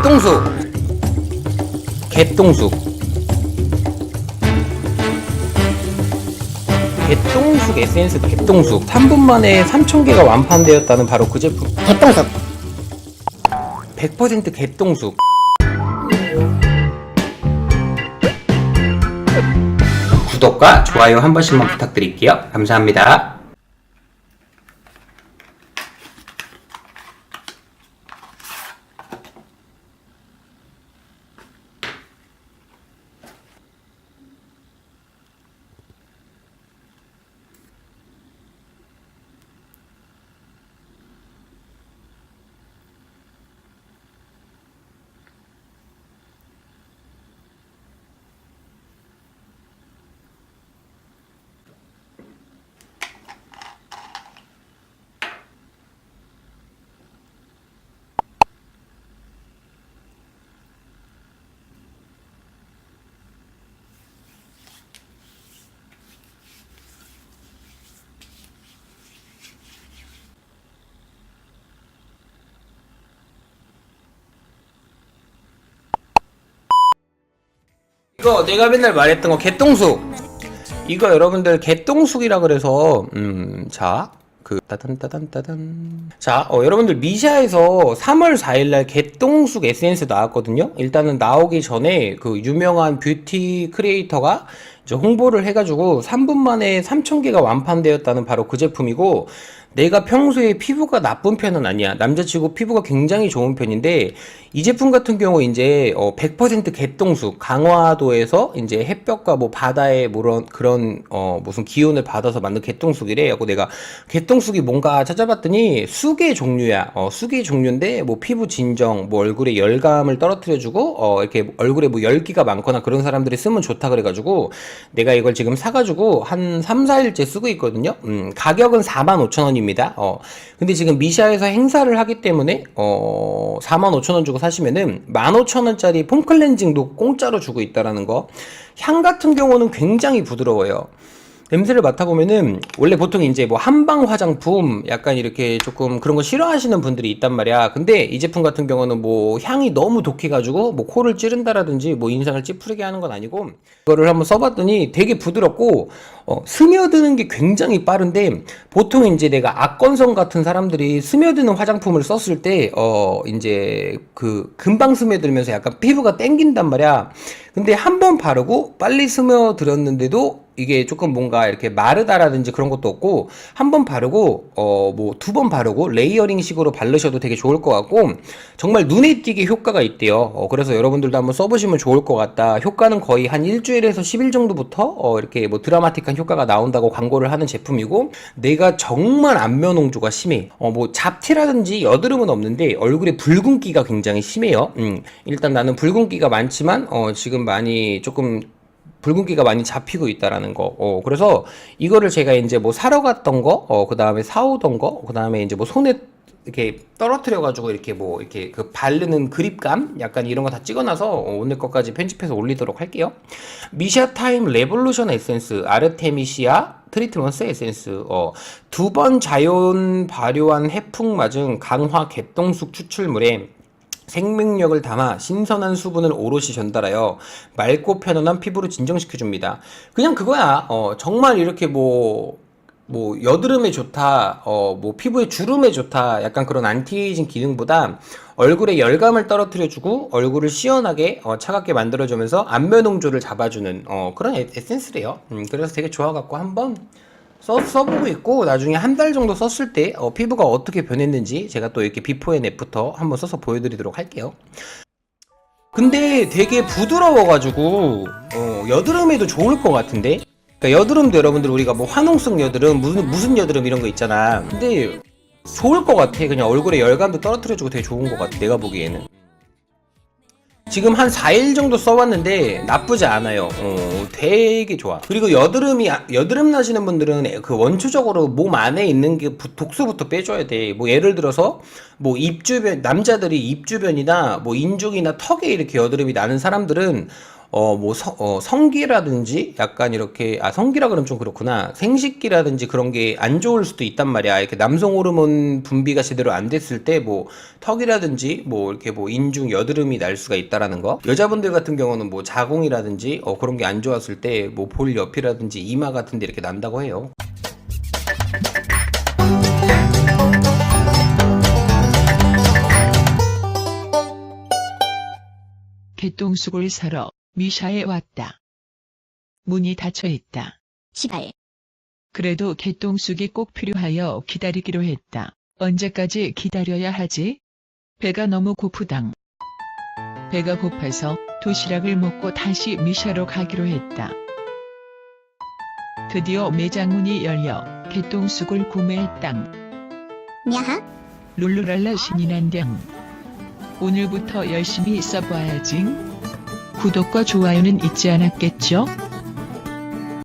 개똥숙 개똥숙 개똥숙 에센스 개똥숙 3분 만에 3,000개가 완판되었다는 바로 그 제품. 개똥속 100% 개똥숙 구독과 좋아요 한 번씩만 부탁드릴게요. 감사합니다 이거 내가 맨날 말했던 거 개똥숙 이거 여러분들 개똥숙이라 그래서 음자 그 따단 따단 따단. 자 어, 여러분들 미샤에서 3월 4일날 개똥숙 에센스 나왔거든요? 일단은 나오기 전에 그 유명한 뷰티 크리에이터가 홍보를 해가지고 3분 만에 3,000개가 완판되었다는 바로 그 제품이고 내가 평소에 피부가 나쁜 편은 아니야. 남자치고 피부가 굉장히 좋은 편인데 이 제품 같은 경우 이제 어, 100% 개똥수 강화도에서 이제 햇볕과 뭐 바다의 그런 그런 어 무슨 기운을 받아서 만든 개똥쑥이래. 하고 내가 개똥쑥이 뭔가 찾아봤더니 쑥의 종류야. 어 쑥의 종류인데 뭐 피부 진정, 뭐 얼굴에 열감을 떨어뜨려주고 어 이렇게 얼굴에 뭐 열기가 많거나 그런 사람들이 쓰면 좋다 그래가지고 내가 이걸 지금 사가지고 한 3, 4일째 쓰고 있거든요. 음 가격은 45,000원입니다. 어 근데 지금 미샤에서 행사를 하기 때문에 어 45,000원 주고 사시면은 15,000원짜리 폼 클렌징도 공짜로 주고 있다라는 거. 향 같은 경우는 굉장히 부드러워요. 냄새를 맡아보면은 원래 보통 이제 뭐 한방 화장품 약간 이렇게 조금 그런 거 싫어하시는 분들이 있단 말이야. 근데 이 제품 같은 경우는 뭐 향이 너무 독해가지고 뭐 코를 찌른다라든지 뭐 인상을 찌푸리게 하는 건 아니고 이거를 한번 써봤더니 되게 부드럽고 어, 스며드는 게 굉장히 빠른데 보통 이제 내가 악건성 같은 사람들이 스며드는 화장품을 썼을 때 어 이제 그 금방 스며들면서 약간 피부가 땡긴단 말이야. 근데 한 번 바르고 빨리 스며들었는데도 이게 조금 뭔가 이렇게 마르다라든지 그런 것도 없고 한 번 바르고 어 뭐 두 번 바르고 레이어링 식으로 바르셔도 되게 좋을 것 같고 정말 눈에 띄게 효과가 있대요. 어 그래서 여러분들도 한번 써보시면 좋을 것 같다. 효과는 거의 한 일주일에서 10일 정도부터 어 이렇게 뭐 드라마틱한 효과가 나온다고 광고를 하는 제품이고 내가 정말 안면 홍조가 심해. 어 뭐 잡티라든지 여드름은 없는데 얼굴에 붉은기가 굉장히 심해요. 음 일단 나는 붉은기가 많지만 어 지금 많이 조금 붉은기가 많이 잡히고 있다라는 거. 어, 그래서 이거를 제가 이제 뭐 사러 갔던 거, 어, 그 다음에 사오던 거, 그 다음에 이제 뭐 손에 이렇게 떨어뜨려 가지고 이렇게 뭐 이렇게 그 바르는 그립감 약간 이런 거 다 찍어놔서 어, 오늘 것까지 편집해서 올리도록 할게요. 미샤 타임 레볼루션 에센스 아르테미시아 트리트먼스 에센스 어, 두 번 자연 발효한 해풍 맞은 강화 개똥숙 추출물에 생명력을 담아 신선한 수분을 오롯이 전달하여 맑고 편안한 피부를 진정시켜줍니다. 그냥 그거야. 어, 정말 이렇게 뭐, 뭐, 여드름에 좋다, 어, 뭐, 피부에 주름에 좋다, 약간 그런 안티에이징 기능보다 얼굴에 열감을 떨어뜨려주고 얼굴을 시원하게, 어, 차갑게 만들어주면서 안면 홍조를 잡아주는, 어, 그런 에- 에센스래요. 음, 그래서 되게 좋아갖고 한번 써, 써보고 있고 나중에 한 달 정도 썼을 때 어, 피부가 어떻게 변했는지 제가 또 이렇게 비포 앤 애프터 한번 써서 보여드리도록 할게요. 근데 되게 부드러워가지고 어, 여드름에도 좋을 것 같은데 그러니까 여드름도 여러분들 우리가 뭐 화농성 여드름 무슨 무슨 여드름 이런 거 있잖아. 근데 좋을 것 같아. 그냥 얼굴에 열감도 떨어뜨려주고 되게 좋은 것 같아. 내가 보기에는. 지금 한 4일 정도 써봤는데 나쁘지 않아요. 어, 되게 좋아. 그리고 여드름이 아- 여드름 나시는 분들은 그 원초적으로 몸 안에 있는 게 부- 독소부터 빼줘야 돼. 뭐 예를 들어서 뭐 입 주변 남자들이 입 주변이나 뭐 인중이나 턱에 이렇게 여드름이 나는 사람들은 어, 뭐, 성, 어, 성기라든지 약간 이렇게, 아, 성기라 그러면 좀 그렇구나. 생식기라든지 그런 게 안 좋을 수도 있단 말이야. 이렇게 남성 호르몬 분비가 제대로 안 됐을 때 뭐, 턱이라든지 뭐, 이렇게 뭐, 인중 여드름이 날 수가 있다라는 거. 여자분들 같은 경우는 뭐, 자궁이라든지, 어, 그런 게 안 좋았을 때 뭐, 볼 옆이라든지 이마 같은 데 이렇게 난다고 해요. 개똥쑥을 사러 미샤에 왔다. 문이 닫혀 있다. 시발. 그래도 개똥쑥이 꼭 필요하여 기다리기로 했다. 언제까지 기다려야 하지? 배가 너무 고프당. 배가 고파서 도시락을 먹고 다시 미샤로 가기로 했다. 드디어 매장 문이 열려 개똥쑥을 구매했당. 미아하? 룰루랄라 신이 난당. 오늘부터 열심히 써봐야지. 구독과 좋아요는 잊지 않았겠죠?